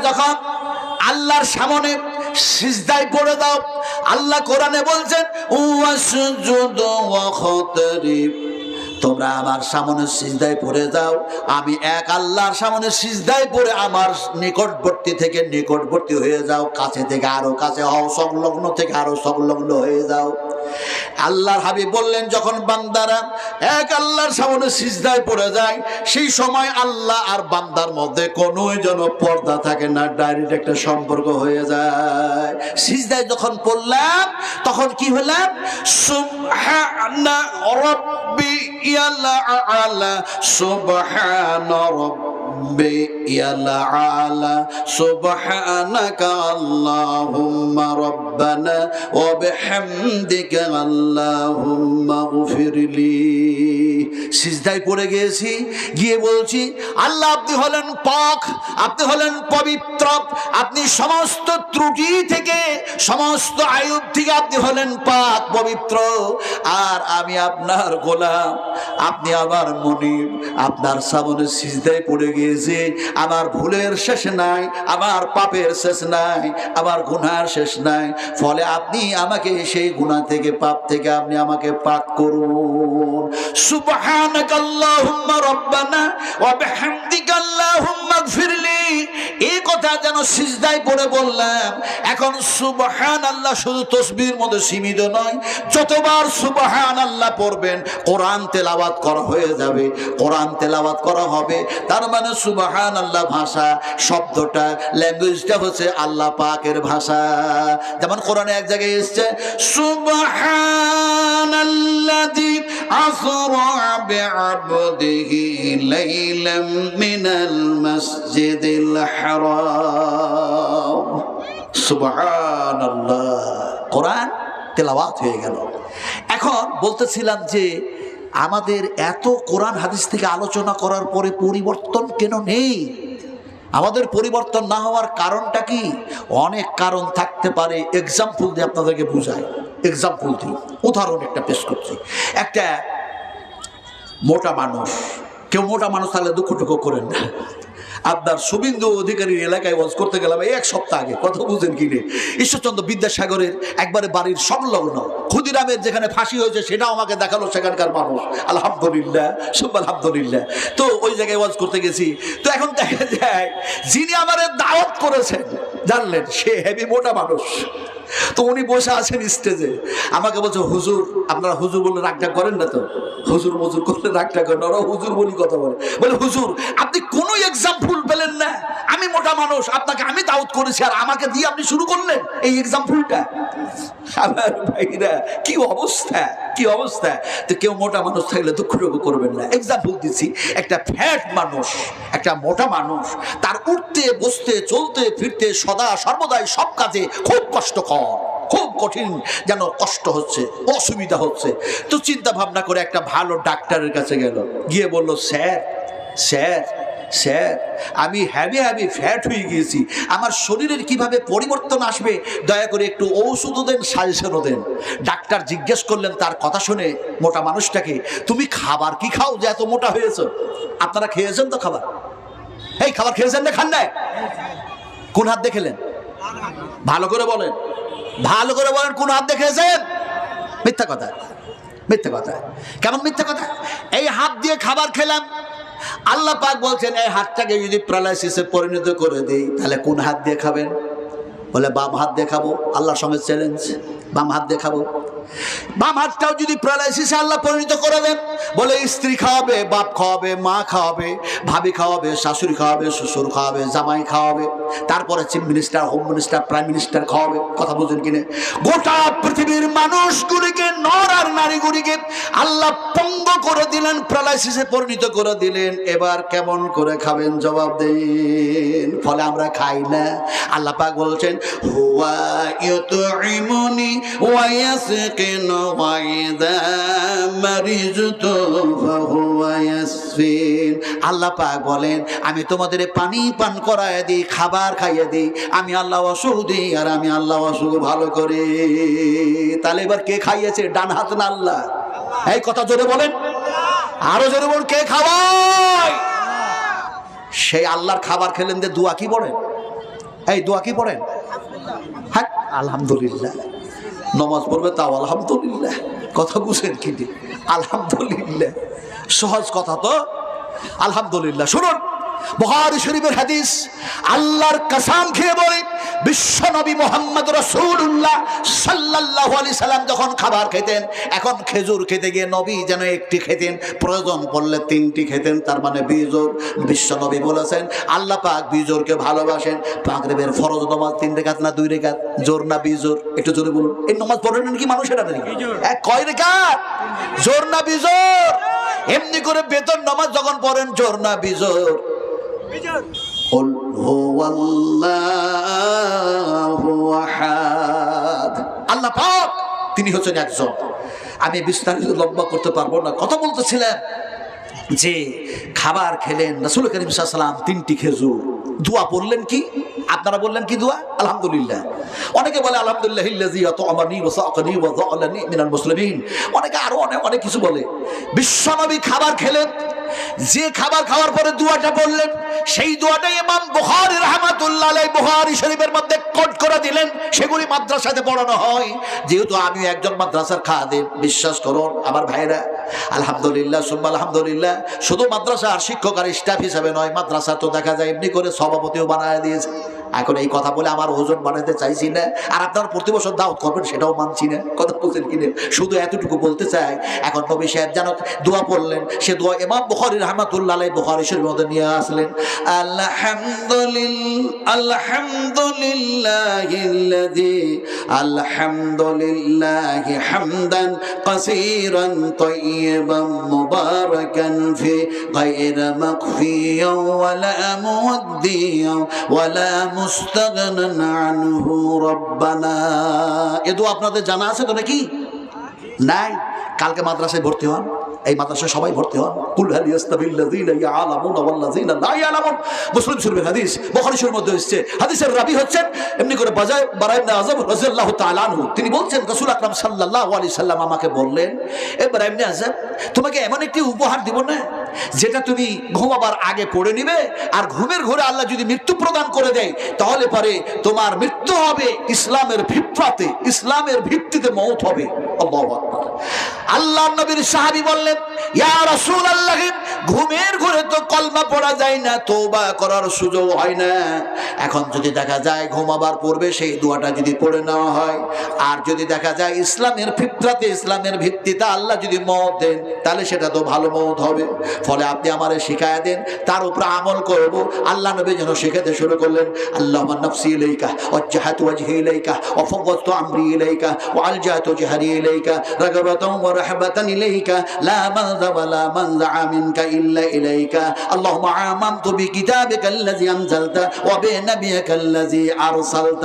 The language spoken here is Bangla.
যখন আল্লাহর সামনে সিজদায় পড়ে দাও আল্লাহ কোরআনে বলছেন ওয়াসজুদু ওয়াখতারিব তোমরা আমার সামনে সিজদায় পড়ে যাও। আমি এক আল্লাহর সামনে সিজদায় পড়ে আমার নিকটবর্তী থেকে নিকটবর্তী হয়ে যাও। কাছে থেকে আরও কাছে হও, সংলগ্ন থেকে আরও সংলগ্ন হয়ে যাও। আল্লাহর হাবি বললেন, যখন বান্দারা এক আল্লাহর সামনে সিজদায় পড়ে যায়, সেই সময় আল্লাহ আর বান্দার মধ্যে কোনো যেন পর্দা থাকে না, ডাইরেক্ট একটা সম্পর্ক হয়ে যায়। সিজদায় যখন পড়লাম, তখন কি হলাম? সিজদায় পড়ে গিয়েছি, গিয়ে বলছি, আল্লাহ আপনি হলেন পাক, আপনি হলেন পবিত্র, আপনি সমস্ত ত্রুটি থেকে সমস্ত আয়ুব থেকে আপনি হলেন পাক, পবিত্র। আর আমি আপনার গোলাম, আপনি আমার মনিব আপনার সামনে সিজদায় পড়ে গিয়েছে। আমার ভুলের শেষ নাই, আমার পাপের শেষ নাই, আমার গুনার শেষ নাই। ফলে আপনি আমাকে সেই গুনাহ থেকে, পাপ থেকে আপনি আমাকে পাক করুন। সুবহানাক আল্লাহুম্মা রব্বানা, ওয়া বিহামদিকা আল্লাহুম্মা গফিরলি। এই কথা যেন সিজদায় পড়ে বললাম, এখন সুবহান আল্লাহ শুধু তসবির মধ্যে সীমিত নয়, যতবার সুবহান আল্লাহ পড়বেন, কোরআন তেলাওয়াত করা হয়ে যাবে, কোরআন তেলাওয়াত করা হবে, তার মানে সুবহান আল্লাহ ভাষা শব্দটা, ল্যাঙ্গুয়েজটা হচ্ছে আল্লাহ পাকের ভাষা। যেমন কোরআনে এক জায়গায় এসছে সুবহান আল্লাযী আসরা বিআবদিহি লাইলাম মিনাল মাসজিদিল হারাম কোরআন তেলাওয়াত হয়ে গেল। এখন বলতেছিলাম যে, আমাদের এত কোরআন হাদিস থেকে আলোচনা করার পরে পরিবর্তন কেন নেই? আমাদের পরিবর্তন না হওয়ার কারণটা কি? অনেক কারণ থাকতে পারে। এক্সাম্পল দিয়ে আপনাদেরকে বুঝায় এক্সাম্পল দিই। উদাহরণ একটা পেশ করছি। একটা মোটা মানুষ। কেউ মোটা মানুষ তাহলে দুঃখ টুকু করেন না। আপনার শুভেন্দু অধিকারীর এলাকায় ওয়াজ করতে গেলাম এক সপ্তাহ আগে। কথা বুঝেন কি রে ঈশ্বরচন্দ্র বিদ্যাসাগরের একবারে বাড়ির সংলগ্ন ক্ষুদিরামের যেখানে ফাঁসি হয়েছে, সেটাও আমাকে দেখাল সেখানকার মানুষ। আলহামদুলিল্লাহ সব আলহামদুলিল্লাহ। তো ওই জায়গায় ওয়াজ করতে গেছি। তো এখন দেখা যায়, যিনি আমার দাওয়াত করেছেন, জানলেন, সে হেভি মোটা মানুষ। তো উনি বসে আছেন স্টেজে আমাকে বলছে, হুজুর, আপনারা হুজুর বলে রাগটা করেন না তো? হুজুর, মজুর করলে রাগটা করেন ওরা হুজুর বলি কথা বলে। বলে, হুজুর, আপনি কোনো এক্সাম্পল পেলেন না, আমি মোটা মানুষ, আপনাকে আমি দাউদ করেছি, আর আমাকে দিয়ে আপনি শুরু করলেন এই এক্সাম্পলটা আমার ভাইরা, কি অবস্থা কি অবস্থা? তো কেউ মোটা মানুষ থাকলে দুঃখ করবেন না। এক্সাম্পল দিচ্ছি, একটা ফ্যাট মানুষ, একটা মোটা মানুষ, তার উঠতে, বসতে, চলতে, ফিরতে, সদা সর্বদাই সব কাজে খুব কষ্টকর, খুব কঠিন, যেন কষ্ট হচ্ছে, অসুবিধা হচ্ছে। তো চিন্তা ভাবনা করে একটা ভালো ডাক্তারের কাছে গেল, গিয়ে বলল, স্যার স্যার স্যার, আমি হ্যাবি হ্যাভি ফ্যাট হয়ে গিয়েছি। আমার শরীরের কীভাবে পরিবর্তন আসবে, দয়া করে একটু ঔষধও দেন, সাজেশনও দেন। ডাক্তার জিজ্ঞেস করলেন তার কথা শুনে মোটা মানুষটাকে, তুমি খাবার কি খাও যে এত মোটা হয়েছো? আপনারা খেয়েছেন তো খাবার? এই খাবার খেয়েছেন না, খান নাই? কোন হাত দেখেলেন ভালো করে বলেন। ভালো করে বলেন, কোন হাত দেখেছেন মিথ্যা কথা মিথ্যা কথা। কেমন মিথ্যা কথা? এই হাত দিয়ে খাবার খেলাম আল্লাহ পাক বলছেন, এই হাতটাকে যদি প্যারালাইসিসে পরিণত করে দেই, তাহলে কোন হাত দিয়ে খাবেন? বলে, বাম হাত দেখাবো আল্লাহর সঙ্গে চ্যালেঞ্জ বাম হাত দেখাবো বাম হাতটাও যদি প্যারালাইসিসে আল্লাহ পরিণত করে দেন বলে স্ত্রী খাওয়াবে, বাপ খাওয়াবে, মা খাওয়াবে, ভাবি খাওয়াবে, শাশুড়ি খাওয়াবে, শ্বশুর খাওয়াবে, জামাই খাওয়াবে, তারপরে chief minister, home minister, prime minister খাওয়াবে, কথা বুঝেন কিনে? গোটা পৃথিবীর মানুষগুলিকে, নর আর নারীগুলিকে আল্লাহ পঙ্গ করে দিলেন, প্যারালাইসিসে পরিণত করে দিলেন। এবার কেমন করে খাবেন জবাব দেন। ফলে আমরা খাই না। আল্লাহ পাক বলছেন, হুয়া ইউতুইমুনি ওয়া ইয়াসকিনু ওয়া ইযা মারিজতু ফাহুয়া ইয়াসফিন? আল্লাহ পাক বলেন, আমি তোমাদের পানি পান করায় দিই, খাবার খাইয়ে দিই, আমি আল্লাহ অসুখ দিই আর আমি আল্লাহ অসুখ ভালো করি। তাহলে এবার কে খাইয়েছে? ডান হাত না আল্লাহ? এই কথা জোরে বলেন। আরও জোরে বলুন, কে খাওয়ায়? সেই আল্লাহর খাবার খেলেন যে দুয়া কি পড়েন? এই দোয়া কি পড়েন? হ্যাঁ আলহামদুলিল্লাহ। নমাজ পড়বে তাও আলহামদুলিল্লাহ। কথা বুঝেন কি আলহামদুলিল্লাহ। সহজ কথা তো? আলহামদুলিল্লাহ। শুনুন বহারি শরীফের হাদিস, আল্লাহর কাসাম খেয়ে বলি বিশ্বনবী মোহাম্মদ রসুল্লাহ সাল্লাহ আলি সাল্লাম যখন খাবার খেতেন এখন খেজুর খেতে গিয়ে নবী যেন একটি খেতেন প্রয়োজন পড়লে তিনটি খেতেন তার মানে বিজোর বিশ্বনবী বলেছেন আল্লাহ পাক বিজোরকে ভালোবাসেন পাকরেবের ফরজ নমাজ তিন রেখাত না দুই রেখাত? জোর না বিজোর একটু জোরে বলুন। এই নমাজ পড়েন কি মানুষেরা নাকি? কয় রেখাত? জোর না বিজোর এমনি করে বেতন নমাজ যখন পড়েন জোর না বিজোর হো আল্লাহ তিনি হচ্ছেন একজন। আমি বিস্তারিত লম্বা করতে পারব না। কথা বলতেছিলেন যে খাবার খেলেন রাসুল করিম সাল্লাম তিনটি খেজুর। দোয়া পড়লেন কি? আপনারা বললেন কি দোয়া? আলহামদুলিল্লাহ। অনেকে বলে, আলহামদুলিল্লাহ অনেকে আরও অনেক অনেক কিছু বলে। বিশ্বনবী খাবার খেলেন। যে খাবার খাওয়ার পরে দোয়াটা বললেন সেই দোয়াটাই ইমাম বুখারী বুখারী শরীফের মধ্যে করে দিলেন, সেগুলি মাদ্রাসাতে পড়ানো হয়। যেহেতু আমি একজন মাদ্রাসার খাদে বিশ্বাস করুন আলহামদুলিল্লাহ আলহামদুলিল্লাহ, শুধু মাদ্রাসা আর শিক্ষক আর স্টাফ হিসাবে নয়, মাদ্রাসা তো দেখা যায় এমনি করে সভাপতিও বানায় দিয়েছে। এখন এই কথা বলে আমার ওজন বানাতে চাইছি না। আর আপনার প্রতি বছর দাওয়াত করবেন, সেটাও মানছি না। কথা বলছেন কিনে শুধু এতটুকু বলতে চাই, এখন নবী সাহেব যেন দোয়া পড়লেন, সে দোয়া ইমাম বুখারী রহমাতুল্লাহ বুখারী শরীফের মধ্যে নিয়ে আসলেন, আলহামদুলিল্লাহ আলহামদুলিল্লাহিল্লাযী আলহামদুলিল্লাহ হামদান কাসীরান তাইয়িবান মুবারাকান ফি, গায়রা মাকফিয়ান ওয়ালা মুদ্দিয়ান ওয়ালা আপনাদের জানা আছে তো নাকি? নাই? কালকে মাদ্রাসায় ভর্তি হন। এই মাদ্রাসায় সবাই ভর্তি হন। কুল হাল ইয়াস্তাবিল্লাযীনা ইয়ালামুনা ওয়াল্লাযীনা লা ইয়ালামুন। মুসলিম শরীফের হাদিস, বুখারী শরীফের মধ্যে এসেছে। হাদিসের রাবী হচ্ছেন এমনি করে বাজায় বারা ইবনে আযম রাদিয়াল্লাহু তাআলা আনহু। তিনি বলছেন, রাসূল আকরাম সাল্লাল্লাহু আলাইহি সাল্লাম আমাকে বললেন, এ বারা ইবনে আযম তোমাকে এমন একটি উপহার দিব না, যেটা তুমি ঘুমাবার আগে পড়ে নিবে আর ঘুমের ঘরে আল্লাহ যদি মৃত্যু প্রদান করে দেয়, তাহলে পরে তোমার মৃত্যু হবে ইসলামের ভিত্তিতে ইসলামের ভিত্তিতে মৌত হবে। আল্লাহু আকবার। আল্লাহ নবীর সাহাবি বললেন ইয়া রাসূলুল্লাহ ঘুমের ঘরে তো কলমা পড়া যায় না, তওবা করার সুযোগ হয় না। এখন যদি দেখা যায় ঘুমাবার পূর্বে সেই দোয়াটা যদি পড়ে নেওয়া হয়, আর যদি দেখা যায় ইসলামের ফিতরাতে, ইসলামের ভিত্তিতে আল্লাহ যদি মত দেন, তাহলে সেটা তো ভালো মত হবে। ফলে আপনি আমারে শিখায় দেন, তার উপর আমল করব। আল্লাহ নবী যেন শেখাতে শুরু করলেন আল্লাহ নাফসি ইলাইকা ওয়াজহাতু ওয়াজহি ইলাইকা ওয়া ফাওয়াদতু আমরি ইলাইকা ওয়া আলজাতু জাহরি ইলাইকা, রাগাবাতান ওয়া রাহবাতান ইলাইকা, লা মালযা ওয়া লা মানযা মিনকা إلا إليك. اللهم آمنت بكتابك الذي أنزلت وبنبيك الذي أرسلت.